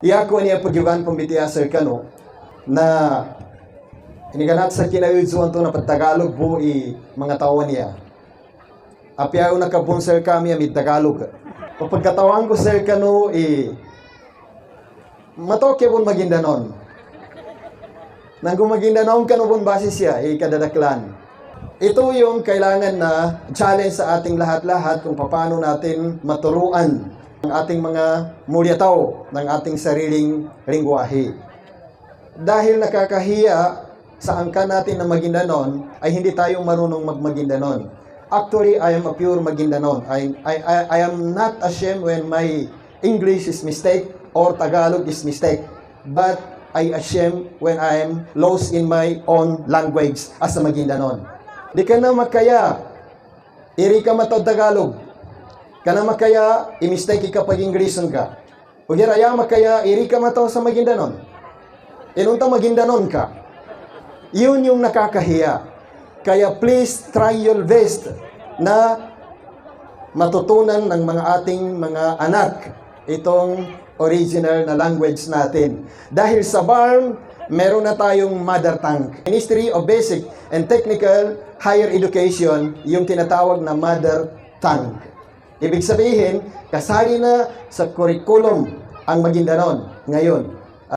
Iya ko niya pagyugan pambitiya sir kano na iniganat sa kinaudzuan to na pagtagalog po i mga tao niya. Apyaw na kabun sir kami amid Tagalog. Pagkatawan ko sir kano i matoke pun magindanon. Nang gumagindanon kano pun base siya i kadadaklan. Ito yung kailangan na challenge sa ating lahat-lahat kung paano natin maturuan ang ating mga mulyataw ng ating sariling lingwahe. Dahil nakakahiya sa angka natin na Maguindanon, ay hindi tayo marunong magmagindanon. Actually, I am a pure Maguindanon. I, I, I, I am not ashamed when my English is mistake or Tagalog is mistake. But I ashamed when I am lost in my own language as a Maguindanon. Di ka na makaya, iri ka mataw Tagalog, kana makaya i-mistake ka pag Ingleson ka. Ug hiraya makaya iri ka mataw sa Maguindanon. Inunta Maguindanon ka. Yun yung nakakahiya. Kaya please try your best na matutunan ng mga ating mga anak itong original na language natin. Dahil sa BARM, meron na tayong mother tongue. Ministry of Basic and Technical Higher Education, yung tinatawag na mother tongue. Ibig sabihin, kasali na sa curriculum ang Maguindanon ngayon.